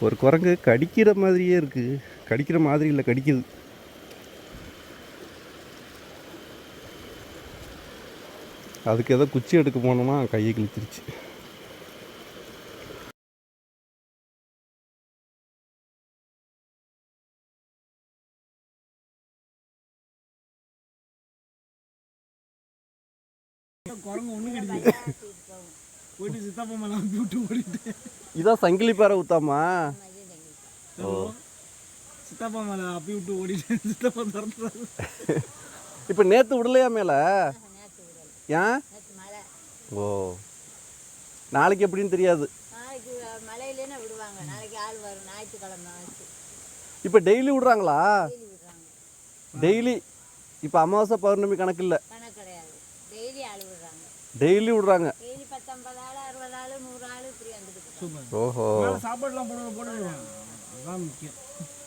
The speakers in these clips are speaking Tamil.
ஒரு குரங்கு கடிக்கிற மாதிரியே இருக்கு. கடிக்கிற மாதிரி இல்லை கடிக்குது. அதுக்கு ஏதோ குச்சி எடுக்க போனோம்னா கையை கிழிச்சிருச்சு. போயிட்டு சித்தப்பா மேல விட்டு ஓடிட்டு. இதான் சங்கிலி பாறை ஊத்தாமா சித்தப்பா மேல அப்பி விட்டு ஓடிட்டு சித்தப்பா திறந்துறாரு இப்போ நேற்று விடலையா மேலே? ஏன்? ஓ. நாளைக்கு எப்படின்னு தெரியாது. நாளைக்கு மழையிலேன்னு விடுவாங்க. நாளைக்கு ஆள் வரும். ஞாயிற்றுக்கிழமை ஆச்சு. இப்போ டெய்லி விடுறாங்களா? டெய்லி இப்போ அமாவாசை பௌர்ணமி கணக்கு இல்லை. டெய்லி விடுறாங்க. டெய்லி விடுறாங்க டெய்லி பத்தொன்பது ஆள் அறுபது ஆள் நூறு ஆள் இப்படி வந்துட்டு இருக்காங்க. சூப்பர். ஓஹோ. மேல சாப்பாடுலாம் போட போடுவாங்க அதுதான் முக்கியம்.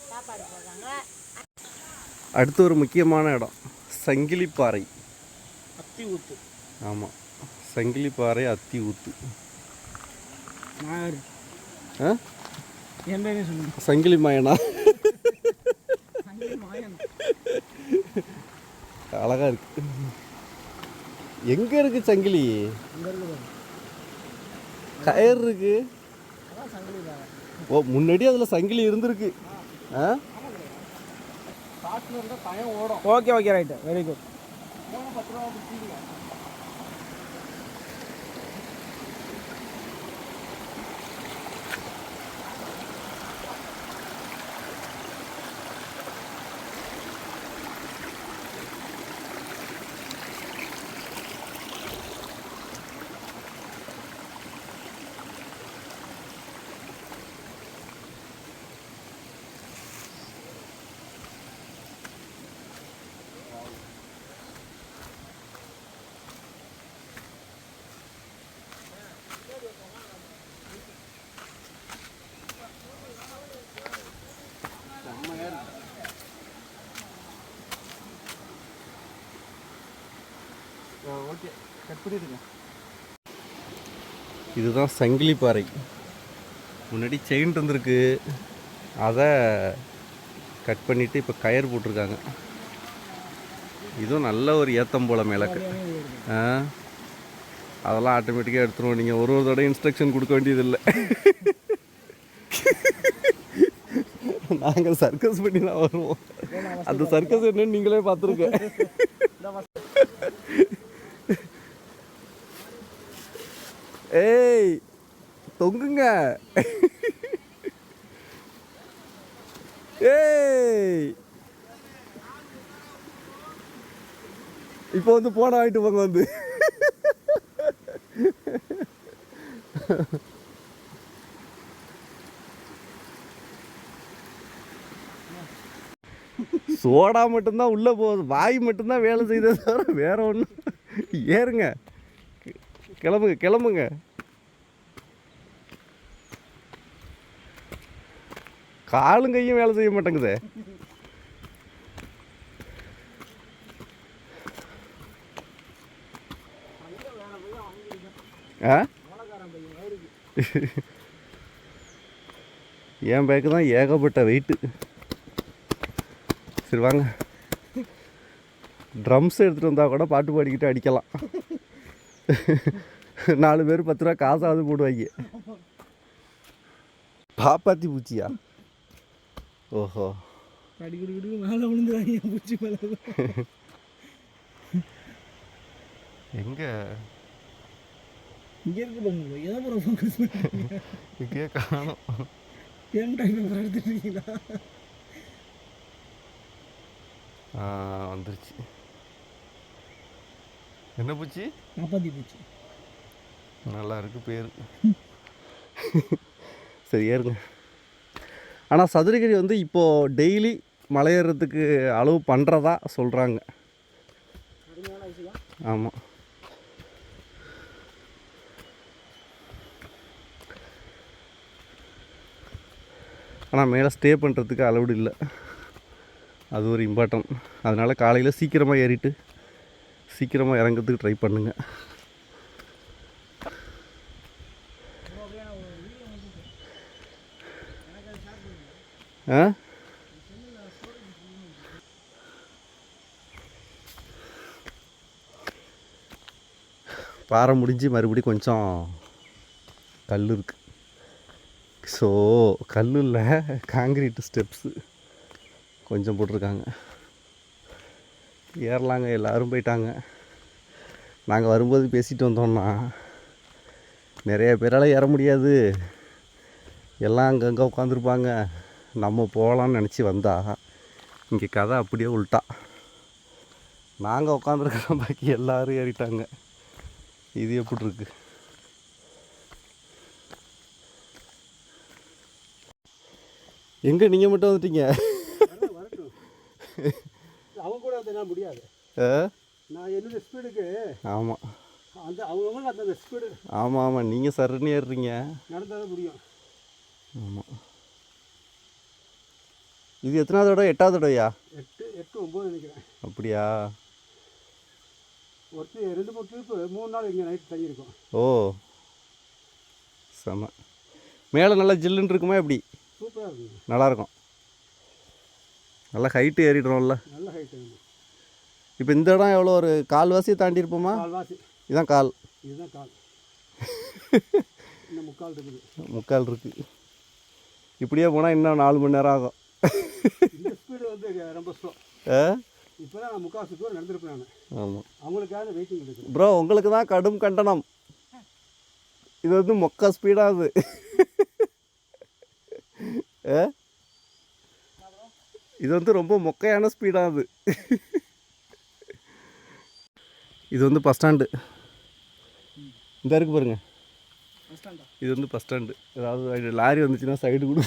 சாப்பாடு போடுறாங்க. அடுத்து ஒரு முக்கியமான இடம். சங்கிலிப்பாறை. அத்தி ஊத்து. ஆமாம் சங்கிலிப்பாறை அத்தி ஊத்து. சங்கிலி மாயனா? மாயன்? அழகா இருக்கு. எங்க இருக்கு சங்கிலி? கயர் இருக்கு. ஓ முன்னாடி அதில் சங்கிலி இருந்திருக்கு. ஆ? Okay okay right very good பண்ணிடுங்க இதுதான் சங்கிலி பாறை. முன்னாடி செயின் இருந்திருக்கு. அதை கட் பண்ணிவிட்டு இப்போ கயர் போட்டிருக்காங்க. இதுவும் நல்ல ஒரு ஏத்தம் போல மேலக்கு. ஆ? அதெல்லாம் ஆட்டோமேட்டிக்காக எடுத்துருவோம். நீங்கள் ஒரு ஒரு தடவை இன்ஸ்ட்ரக்ஷன் கொடுக்க வேண்டியதில்லை. நாங்கள் சர்க்கஸ் பண்ணி தான் வருவோம் அந்த சர்க்கஸ் என்னன்னு நீங்களே பார்த்துருக்க ஏய் தொங்குங்க. ஏய். இப்போ வந்து போன வாங்கிட்டு போங்க வந்து. சோடா மட்டும்தான் உள்ளே போகுது. வாய் மட்டும்தான் வேலை செய்தே தவிர வேற ஒன்றும் ஏறுங்க. கிளம்புங்க கிளம்புங்க. காலும் கையும் வேலை செய்ய மாட்டேங்குதே. ஆ? என் பேக்கு தான் ஏகப்பட்ட வெயிட்டு சரி வாங்க. ட்ரம்ஸ் எடுத்துகிட்டு வந்தால் கூட பாட்டு பாடிக்கிட்டு அடிக்கலாம். நாலு பேர் பத்து ரூபா காசாவது போடுவாங்க. பாப்பாத்தி பூச்சியா? ஓஹோ. கடி குடி குடி மேலே விழுந்துறாங்க பூச்சி மேலே எங்கே? இங்கே இருக்கு பாருங்க எதை போகிற ஃபோக்கஸ் இங்கேயே காணும். பேன் டைம் பேப்பர் எடுத்துட்டு இருக்கீங்களா? ஆ வந்துருச்சு. என்ன பூச்சி? நாற்பத்தி பூச்சி. நல்லா இருக்கு பேர். சரி ஏறுங்க. ஆனால் சதுரகிரி வந்து இப்போது டெய்லி மலையேறதுக்கு அளவு பண்ணுறதா சொல்கிறாங்க ஆமாம் ஆனால் மேலே ஸ்டே பண்ணுறதுக்கு அலவுடு இல்லை. அது ஒரு இம்பார்ட்டன்ட் அதனால் காலையில் சீக்கிரமாக ஏறிட்டு சீக்கிரமாக இறங்கிறதுக்கு ட்ரை பண்ணுங்கள் பாறை முடிஞ்சு மறுபடியும் கொஞ்சம் கல் இருக்குது ஸோ கல் இல்லை காங்கிரீட் ஸ்டெப்ஸு கொஞ்சம் போட்டிருக்காங்க. ஏறலாங்க எல்லோரும் போயிட்டாங்க. நாங்கள் வரும்போது பேசிட்டு வந்தோம்னா நிறைய பேரால் ஏற முடியாது. எல்லாம் அங்கங்கே உட்காந்துருப்பாங்க நம்ம போகலான்னு நினச்சி வந்தா இங்கே கதை அப்படியே உள்ட்டா. நாங்கள் உட்காந்துருக்கிறோம் பாக்கி எல்லாரும் ஏறிட்டாங்க. இது எப்படி இருக்கு? எங்கே நீங்கள் மட்டும் வந்துட்டீங்க? அவங்க கூட வந்து முடியாது. நான் என்னோட ஸ்பீடுக்கு ஆமாம் அந்த அவங்கவுங்க அந்த ஸ்பீடு ஆமாம் ஆமாம் நீங்கள் சருன்னு ஏறுறீங்க. நடந்தால் முடியும். ஆமாம் இது எத்தனாவது தடவை? எட்டாவது தடவையா? எட்டு எட்டு ஒம்பது நினைக்கிறேன். அப்படியா? ஒருத்தர் ரெண்டு மூணு ட்ரிப்பு மூணு நாள் இங்கே நைட் தங்கியிருக்கோம். ஓ செம. மேலே நல்லா ஜில்லுன்னு இருக்குமா எப்படி? சூப்பராக இருக்குங்க. நல்லாயிருக்கும். நல்லா ஹைட்டு ஏறிடுறோம்ல. நல்ல ஹைட் இருக்குது இப்போ இந்த இடம் எவ்வளோ? ஒரு கால்வாசியை தாண்டி இருப்போமா? கால்வாசி இதான் கால். இதுதான் கால். இன்னும் முக்கால் இருக்குது. முக்கால் இருக்குது இப்படியே போனால் இன்னும் நாலு மணி நேரம் ஆகும். ஸ்பீடு வந்து ரொம்ப ஸ்லோ ஆ? இப்போ தான் நான் முக்கால் தூரம் நடந்திருப்பேன் நான். ஆமாம் அவங்களுக்காக வெயிட்டிங் இருக்குது ப்ரோ உங்களுக்கு தான் கடும் கண்டனம். இது வந்து மொக்க ஸ்பீடாகுது ஏ இது வந்து ரொம்ப மொக்கையான ஸ்பீடாகுது இது வந்து பஸ் ஸ்டாண்டு இந்த இருக்கு பாருங்க. இது வந்து பஸ் ஸ்டாண்டு ஏதாவது லாரி வந்துச்சுன்னா சைடு கொடு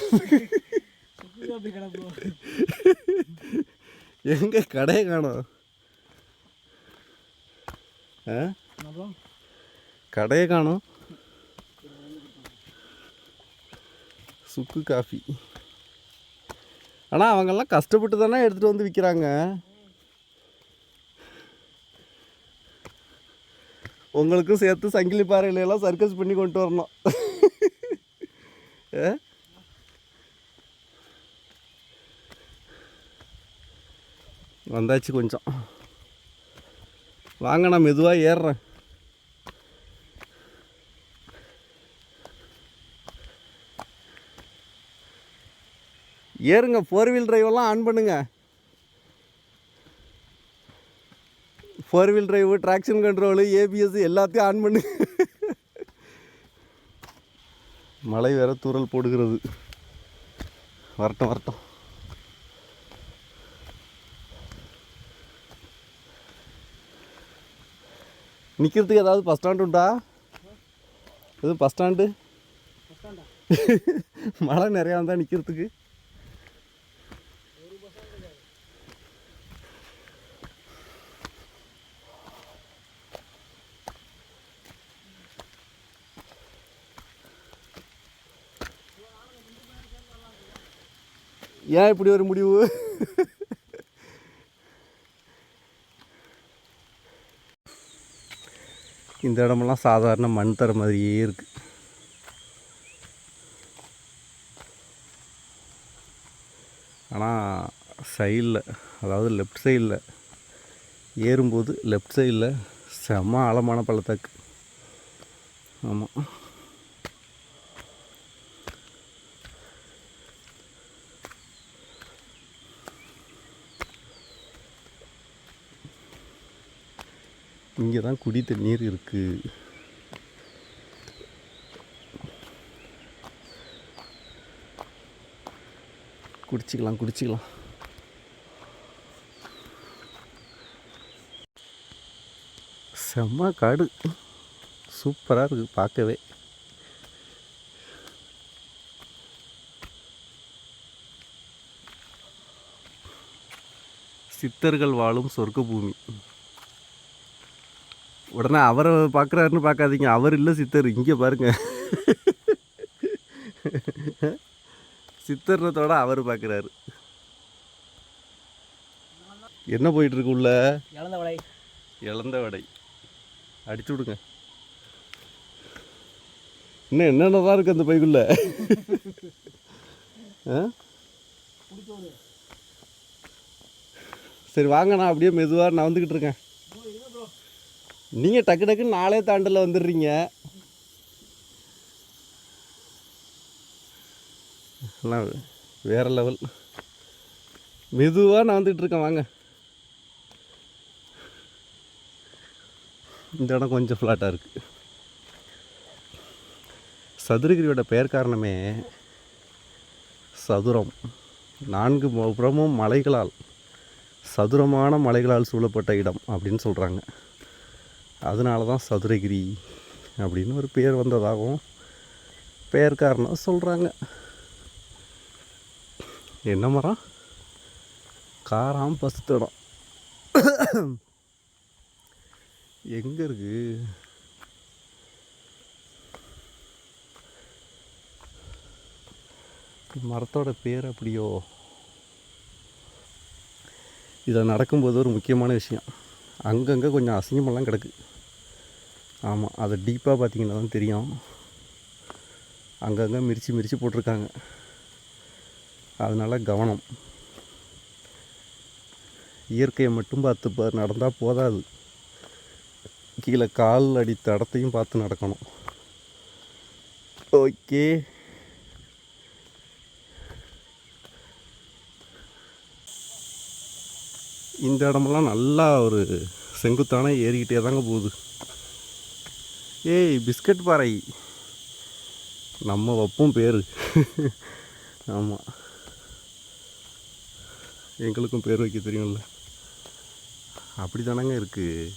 அப்படி கிடப்போம் எங்கே கடையை காணோம்? கடையை காணோம். சுக்கு காஃபி. ஆனால் அவங்கெல்லாம் கஷ்டப்பட்டு தானே எடுத்துகிட்டு வந்து விற்கிறாங்க உங்களுக்கும் சேர்த்து சங்கிலி பாறையில எல்லாம் சர்க்கஸ் பண்ணி கொண்டு வரணும். ஏ? வந்தாச்சு கொஞ்சம். வாங்க நான் மெதுவாக ஏறுறேன். ஏறுங்க ஃபோர் வீல் டிரைவெல்லாம் ஆன் பண்ணுங்க. Four wheel drive traction control ABS எல்லாத்தையும் ஆன் பண்ணு. மழை வேற தூரல் போடுகிறது. வரட்டும் வரட்டும். நிற்கிறதுக்கு ஏதாவது பஸ் ஸ்டாண்டு உண்டா? எதுவும் பஸ் ஸ்டாண்டு மழை நிறையா வந்தால் நிற்கிறதுக்கு ஏன் இப்படி ஒரு முடிவு? இந்த இடமெல்லாம் சாதாரண மண் தர மாதிரியே இருக்குது ஆனால் சைடில் அதாவது லெஃப்ட் சைடில் ஏறும்போது லெஃப்ட் சைடில் செம்ம ஆழமான பள்ளத்தாக்கு. ஆமாம் இங்கே தான் குடி தண்ணீர் இருக்குது குடிச்சிக்கலாம் குடிச்சிக்கலாம். செம்ம காடு. சூப்பராக இருக்குது பார்க்கவே. சித்தர்கள் வாழும் சொர்க்க பூமி உடனே அவரை பார்க்குறாருன்னு பார்க்காதீங்க அவர் இல்லை சித்தர். இங்கே பாருங்க. சித்தர்னத்தோட அவர் பார்க்குறாரு என்ன போயிட்டு இருக்கு உள்ள? இழந்த வலை இளந்த வடை. அடிச்சு விடுங்க. இன்னும் என்னென்னதான் இருக்கு அந்த பைக்குள்ள? சரி வாங்க நான் அப்படியே மெதுவாக நான் வந்துக்கிட்டு இருக்கேன். நீங்கள் டக்கு டக்குன்னு நாளே தாண்டில் வந்துடுறீங்க. எல்லாம் வேற லெவல் மெதுவாக நான் வந்துக்கிட்டு இருக்கேன் வாங்க. இந்த இடம் கொஞ்சம் ஃப்ளாட்டாக இருக்குது சதுரகிரியோட பெயர் காரணமே சதுரம். நான்கு புறமும் மலைகளால் சதுரமான மலைகளால் சூழப்பட்ட இடம் அப்படின்னு சொல்கிறாங்க அதனால தான் சதுரகிரி அப்படின்னு ஒரு பேர் வந்ததாகவும் பெயர் காரணம் சொல்கிறாங்க என்ன மரம் காராம் பசுத்தடம் எங்கே இருக்கு? மரத்தோட பேர் அப்படியோ? இதை நடக்கும்போது ஒரு முக்கியமான விஷயம். அங்கங்கே கொஞ்சம் அசிங்கமெல்லாம் கிடக்கு. ஆமாம் அதை டீப்பாக பார்த்தீங்கன்னா தான் தெரியும். அங்கங்கே மிரிச்சு மிரிச்சு போட்டிருக்காங்க. அதனால் கவனம். இயற்கையை மட்டும் பார்த்து நடந்தால் போதாது. கீழே கால் அடி தடத்தையும் பார்த்து நடக்கணும். ஓகே. இந்த இடமெல்லாம் நல்லா ஒரு செங்குத்தான ஏறிக்கிட்டே தாங்க போகுது. ஏய் பிஸ்கட் பாறை. நம்ம வைப்போம் பேர். ஆமாம் எங்களுக்கும் பேர் வைக்க தெரியும்ல. அப்படி தானங்க இருக்குது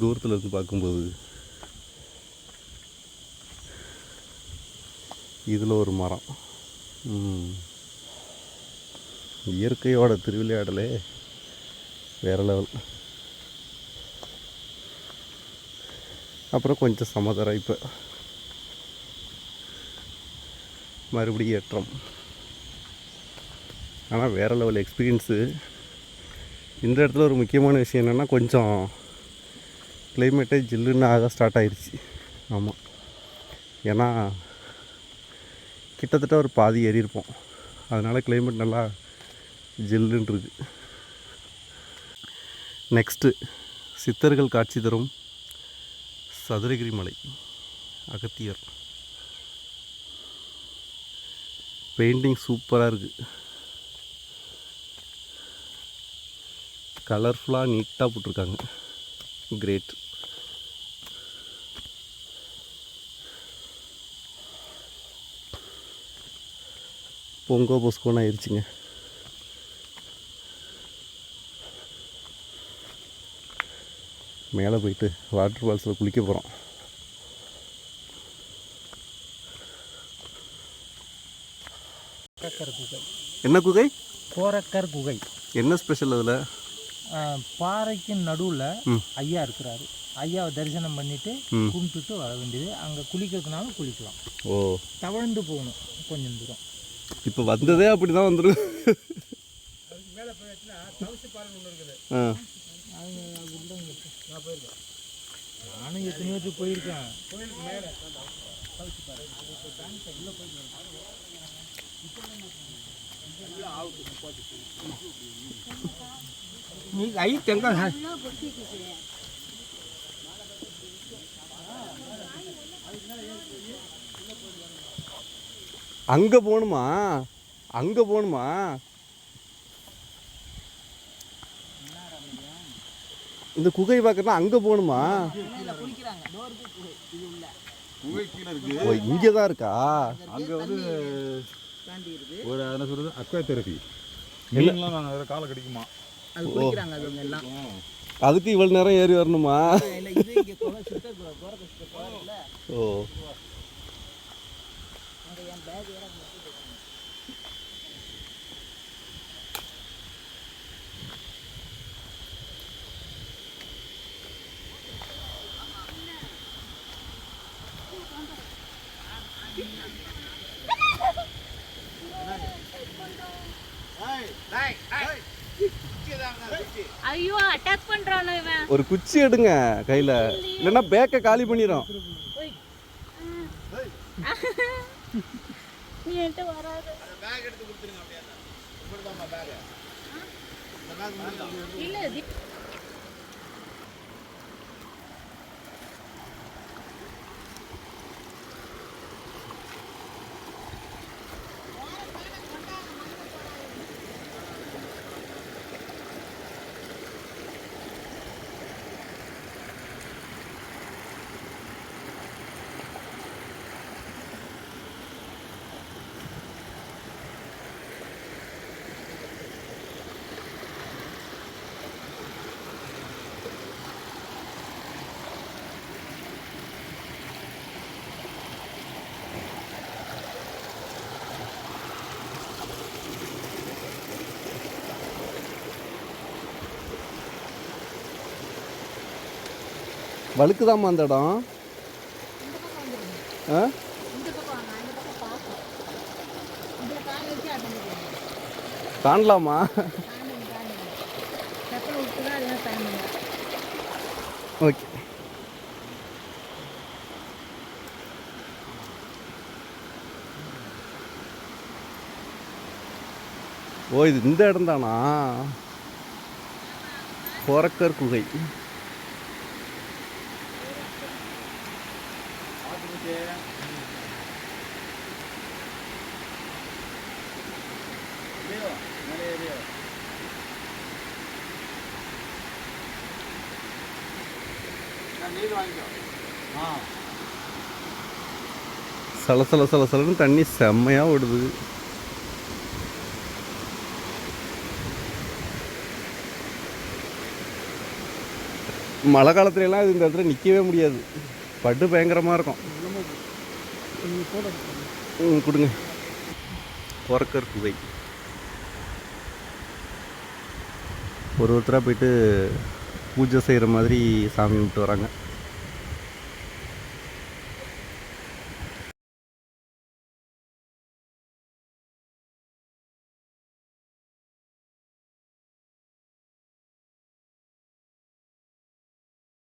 தூரத்தில் இருந்து பார்க்கும்போது. இதில் ஒரு மரம். இயற்கையோட திருவிளையாடலே வேற லெவல் அப்புறம் கொஞ்சம் சமதரம் இப்போ. மறுபடியும் ஏற்றம். ஆனால் வேறு லெவல் எக்ஸ்பீரியன்ஸு இந்த இடத்துல ஒரு முக்கியமான விஷயம் என்னென்னா கொஞ்சம் கிளைமேட்டே ஜில்லுன்னு ஆக ஸ்டார்ட் ஆயிடுச்சு ஆமாம் ஏன்னா கிட்டத்தட்ட ஒரு பாதி ஏறி இருப்போம். அதனால் கிளைமேட் நல்லா ஜில்லுன்னுருக்கு நெக்ஸ்ட்டு சித்தர்கள் காட்சி தரும். சதுரகிரி மலை அகத்தியர். பெயிண்டிங் சூப்பராக இருக்குது கலர்ஃபுல்லாக நீட்டாக போட்டிருக்காங்க. கிரேட் பொங்கோ பொஸ்கோன்னு ஆயிடுச்சுங்க மேலே போயிட்டு வாட்டர் ஃபால்ஸில் குளிக்க போகிறோம் கோரக்கர் குகை. என்ன குகை? கோரக்கர் குகை. என்ன ஸ்பெஷல் அதில்? ஆஹ், பாறைக்கு நடுவில். ஐயா இருக்கிறாரு. ஐயாவை தரிசனம் பண்ணிட்டு ம். கும்பிட்டுட்டு வர வேண்டியது. அங்கே குளிக்கிறதுனாலும் குளிக்கலாம். ஓ. தவழ்ந்து போகணும் கொஞ்சம் தூரம். இப்போ வந்ததே அப்படி தான் வந்துடும் நானும் எத்தனையோ போயிருக்கேன். நீ ஐ தெங்க. அங்கே போகணுமா? அங்கே போகணுமா? இந்த குகை பார்க்கறதுனா அங்கே போகணுமா ஓ இங்கே தான் இருக்கா அங்கே வந்து ஒரு என்ன சொல்கிறது அக்வா தெரப்பி மீன்லாம் நாங்கள் அதில் காலை கடிக்குமா அது குளிக்கிறாங்க அது எல்லாம் அதுக்கு இவ்வளோ நேரம் ஏறி வரணுமா இல்லை ஐயோ அட்டாக் பண்ற ஒரு குச்சி எடுங்க கையில். இல்லைன்னா பேக்கை காலி பண்ணிடும் நீ என்கிட்ட வராது. இல்ல வழுக்குதாம்மா அந்த இடம். ஆ? தாண்டலாமா ஓகே. ஓ இது இந்த இடம் தானா பொறக்கர் குகை. சல சல தண்ணி செம்மையாக ஓடுது. மழை காலத்துல எல்லாம் இது இந்த இடத்துல நிற்கவே முடியாது. பட்டு பயங்கரமாக இருக்கும். ம் கொடுங்க. பொறக்கர் குகை. ஒரு ஒருத்தராக போயிட்டு பூஜை செய்கிற மாதிரி சாமி கும்பிட்டு வராங்க.